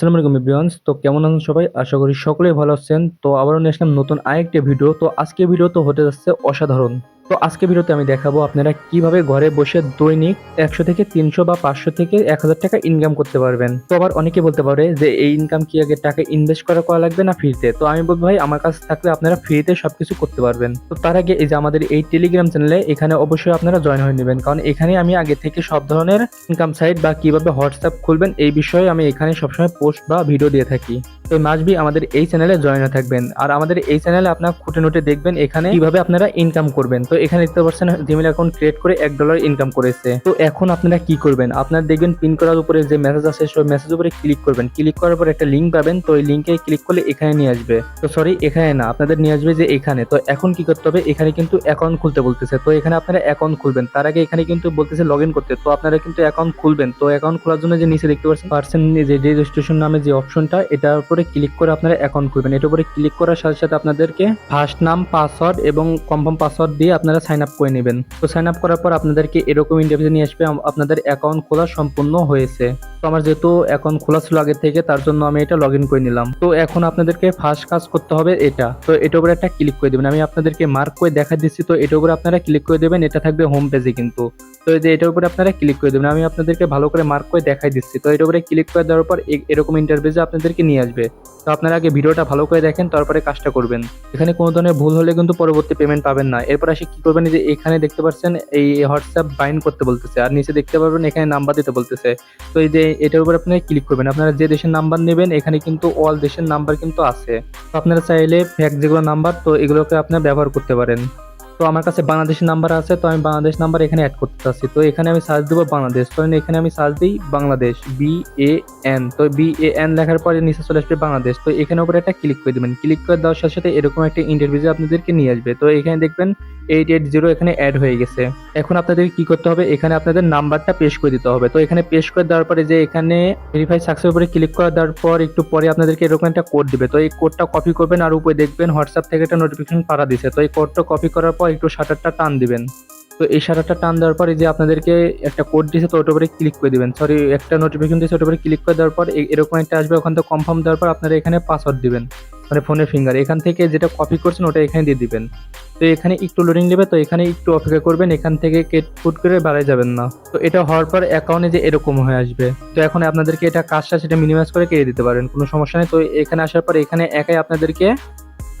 আসসালামু আলাইকুম ইব্রিয়ান্স তো কেমন আছেন সবাই? আশা করি সকলেই ভালো আছেন। তো আবারও নিয়ে আসলাম নতুন আরেকটি ভিডিও। তো আজকে ভিডিও তো হতে যাচ্ছে অসাধারণ তো আজকে ভিডিওতে আমি দেখাবো আপনারা কীভাবে ঘরে বসে দৈনিক একশো থেকে তিনশো বা পাঁচশো থেকে এক হাজার টাকা ইনকাম করতে পারবেন। তো আবার অনেকে বলতে পারে যে, এই ইনকাম কি আগে টাকা ইনভেস্ট করা করা লাগবে না ফ্রিতে তো? আমি বলব, ভাই, আমার কাছে থাকলে আপনারা ফ্রিতে সবকিছু করতে পারবেন। তো তার আগে এই যে আমাদের এই টেলিগ্রাম চ্যানেলে এখানে অবশ্যই আপনারা জয়েন হয়ে নেবেন। কারণ এখানে আমি আগে থেকে সব ধরনের ইনকাম সাইট বা কীভাবে হোয়াটসঅ্যাপ খুলবেন এই বিষয়ে আমি এখানে সবসময় পোস্ট বা ভিডিও দিয়ে থাকি। তো মাসবি আমাদের এই চ্যানেলে জয়েন থাকবেন। আর আমাদের এই চ্যানেলে আপনার খুঁটে নোটে দেখবেন এখানে কীভাবে আপনারা ইনকাম করবেন। তো এখানে দেখতে পাচ্ছেন জিমেল অ্যাকাউন্ট ক্রিয়েট করে এক ডলার ইনকাম করেছে। তো এখন আপনারা কি করবেন? আপনারা দেখবেন পিন করার উপরে যে মেসেজ আছে সেই মেসেজ উপরে ক্লিক করবেন। ক্লিক করার পর একটা লিঙ্ক পাবেন, তো ওই লিঙ্কে ক্লিক করলে এখানে নিয়ে আসবে। তো সরি এখানে না, আপনাদের নিয়ে আসবে যে এখানে। তো এখন কি করতে হবে? এখানে কিন্তু অ্যাকাউন্ট খুলতে বলতেছে। তো এখানে আপনারা অ্যাকাউন্ট খুলবেন। তার আগে এখানে কিন্তু বলতেছে লগ করতে। তো আপনারা কিন্তু অ্যাকাউন্ট খুলবেন। তো অ্যাকাউন্ট খোলার জন্য যে নিচে দেখতে পাচ্ছেন পার্সেন্ট যে রেজিস্ট্রেশন নামে যে অপশনটা এটার উপরে ক্লিক করে আপনারা অ্যাকাউন্ট খুলবেন। এটার উপরে ক্লিক করার সাথে সাথে আপনাদেরকে ফার্স্ট নাম পাসওয়ার্ড এবং কনফার্ম পাসওয়ার্ড দিয়ে আপনারা সাইন আপ করে নেবেন। তো সাইন আপ করার পর আপনাদেরকে এরকম ইন্টারভিউ নিয়ে আসবে আপনাদের অ্যাকাউন্ট খোলা সম্পূর্ণ হয়েছে। তো আমার যেহেতু এখন খোলা ছিল আগে থেকে, তার জন্য আমি এটা লগ করে নিলাম। তো এখন আপনাদেরকে ফার্স্ট কাজ করতে হবে এটা। তো এটার উপরে একটা ক্লিক করে দেবেন। আমি আপনাদেরকে মার্ক করে দেখা দিচ্ছি, তো এটার উপরে আপনারা ক্লিক করে দেবেন। এটা থাকবে হোম পেজে কিন্তু। তো এই যে এটার উপরে আপনারা ক্লিক করে দেবেন। আমি আপনাদেরকে ভালো করে মার্ক করে দেখাই দিচ্ছি। তো এটার উপরে ক্লিক করে দেওয়ার পর এরকম ইন্টারভিউজে আপনাদেরকে নিয়ে আসবে। তো আপনারা আগে ভিডিওটা ভালো করে দেখেন, তারপরে কাজটা করবেন। এখানে কোনো ধরনের ভুল হলে কিন্তু পরবর্তী পেমেন্ট পাবেন না। এরপর আসে কি করবেন? যে এখানে দেখতে পাচ্ছেন, এই হোয়াটসঅ্যাপ বাইন্ড করতে বলতেছে। আর নিচে দেখতে পারবেন, এখানে নাম্বার দিতে বলতেছে। তো এই যে এটার উপর আপনারা ক্লিক করবেন। আপনারা যে দেশের নাম্বার নেবেন, এখানে কিন্তু অল দেশের নাম্বার কিন্তু আছে। আপনারা চাইলে ফ্যাক যেগুলো নাম্বার তো এগুলোকে আপনারা ব্যবহার করতে পারেন। তো আমার কাছে বাংলাদেশের নাম্বার আছে, তো আমি বাংলাদেশ নাম্বার এখানে অ্যাড করতে চাচ্ছি। তো এখানে আমি সার্চ দেবো বাংলাদেশ। তো এখানে আমি সার্চ দিই বাংলাদেশ বি এ এন তো বি এ এন লেখার পরে নিচে চলে আসবে বাংলাদেশ। তো এখানে উপরে একটা ক্লিক করে দেবেন। ক্লিক করে দেওয়ার সাথে সাথে এরকম একটা ইন্টারভিউ আপনাদেরকে নিয়ে আসবে। তো এখানে দেখবেন এইট এইট জিরো এখানে অ্যাড হয়ে গেছে। এখন আপনাদের কি করতে হবে? এখানে আপনাদের নাম্বারটা পেশ করে দিতে হবে। তো এখানে পেশ করে দেওয়ার পরে যে এখানে ভেরিফাই সাকসেস উপরে ক্লিক করে দেওয়ার পর একটু পরে আপনাদেরকে এরকম একটা কোড দিবে। তো এই কোডটা কপি করবেন আর উপরে দেখবেন হোয়াটসঅ্যাপ থেকে একটা নোটিফিকেশন পাড়া দিছে। তো এই কোডটা কপি করার পর একটু শাটারটা টান দিবেন। তো এই শাটারটা টান দেওয়ার পরে যে আপনাদেরকে একটা কোড দিয়েছে, তো ওটার উপরে ক্লিক করে দিবেন। সরি একটা নোটিফিকেশন দিয়েছে, ওটার উপরে ক্লিক করে দেওয়ার পর এরকম একটা আসবে, ওখান থেকে কনফার্ম দেওয়ার পর আপনারা এখানে পাসওয়ার্ড দিবেন। মানে ফোনের ফিঙ্গার এখান থেকে যেটা কপি করছেন, ওটা এখানে দিয়ে দিবেন। তো এখানে একটু লোডিং নেবে, তো এখানে একটু অপেক্ষা করবেন, এখান থেকে কেট ফুট করে বাড়াই যাবেন না। তো এটা হওয়ার পর অ্যাকাউন্টে যে এরকম হয়ে আসবে। তো এখন আপনাদেরকে এটা কাজটা সেটা মিনিমাইজ করে কেটে দিতে পারেন, কোনো সমস্যা নেই। তো এখানে আসার পর এখানে একাই আপনাদেরকে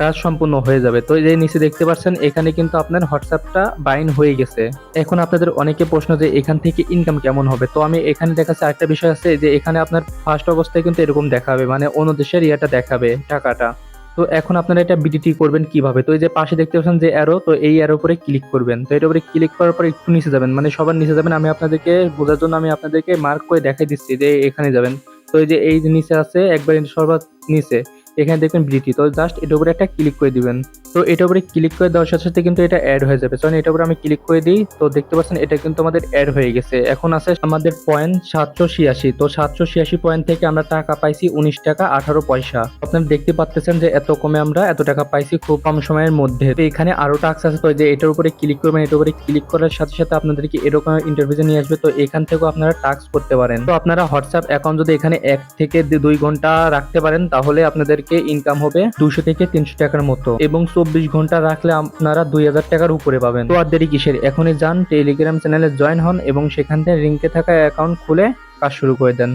কাজ সম্পূর্ণ হয়ে যাবে। তো যে নিচে দেখতে পাচ্ছেন, এখানে কিন্তু আপনার হোয়াটসঅ্যাপটা বাইন হয়ে গেছে। এখন আপনাদের অনেকে প্রশ্ন যে এখান থেকে ইনকাম কেমন হবে? তো আমি এখানে দেখাচ্ছি আরেকটা বিষয় আছে যে এখানে আপনার ফার্স্ট অবস্থায় কিন্তু এরকম দেখাবে মানে অন্য দেশের ইয়েটা দেখাবে টাকাটা। তো এখন আপনারা এটা বিডিটি করবেন কীভাবে? তো এই যে পাশে দেখতে পাচ্ছেন যে অ্যারো তো এই অ্যারো উপরে ক্লিক করবেন। তো এটার উপরে ক্লিক করার পর একটু নিচে যাবেন মানে সবার নিচে যাবেন। আমি আপনাদেরকে বোঝার জন্য আমি আপনাদেরকে মার্ক করে দেখাই দিচ্ছি যে এখানে যাবেন। তো এই যে এই নিচে আছে, একবার সর্বাত নিচে। এখানে দেখবেন বিডিটি তো জাস্ট এটার উপরে একটা ক্লিক করে দিবেন। তো এটার উপরে ক্লিক করে দেওয়ার সাথে সাথে কিন্তু এটা অ্যাড হয়ে যাবে। কারণ এটার উপরে আমি ক্লিক করে দিই, তো দেখতে পাচ্ছেন এটা কিন্তু আমাদের অ্যাড হয়ে গেছে। এখন আছে আমাদের পয়েন্ট সাতশো ছিয়াশি। তো সাতশো ছিয়াশি পয়েন্ট থেকে আমরা টাকা পাইছি উনিশ টাকা আঠারো পয়সা। আপনারা দেখতে পাচ্ছেন যে এত কমে আমরা এত টাকা পাইছি খুব কম সময়ের মধ্যে। তো এখানে আরও টাক্স আছে, তো যে এটার উপরে ক্লিক করবেন, এটার উপরে ক্লিক করার সাথে সাথে আপনাদেরকে এরকম ইন্টারভিউ নিয়ে আসবে। তো এখান থেকেও আপনারা টাক্স করতে পারেন। তো আপনারা হোয়াটসঅ্যাপ অ্যাকাউন্ট যদি এখানে এক থেকে দুই ঘণ্টা রাখতে পারেন, তাহলে আপনাদেরকে ইনকাম হবে দুশো থেকে তিনশো টাকার মতো। এবং চব্বিশ ঘণ্টা রাখলে আপনারা দুই হাজার টাকার উপরে পাবেন। তো আর দেরি কিসের? এখনই যান টেলিগ্রাম চ্যানেলে জয়েন হন এবং সেখান থেকে রিঙ্কে থাকা অ্যাকাউন্ট খুলে কাজ শুরু করে দেন।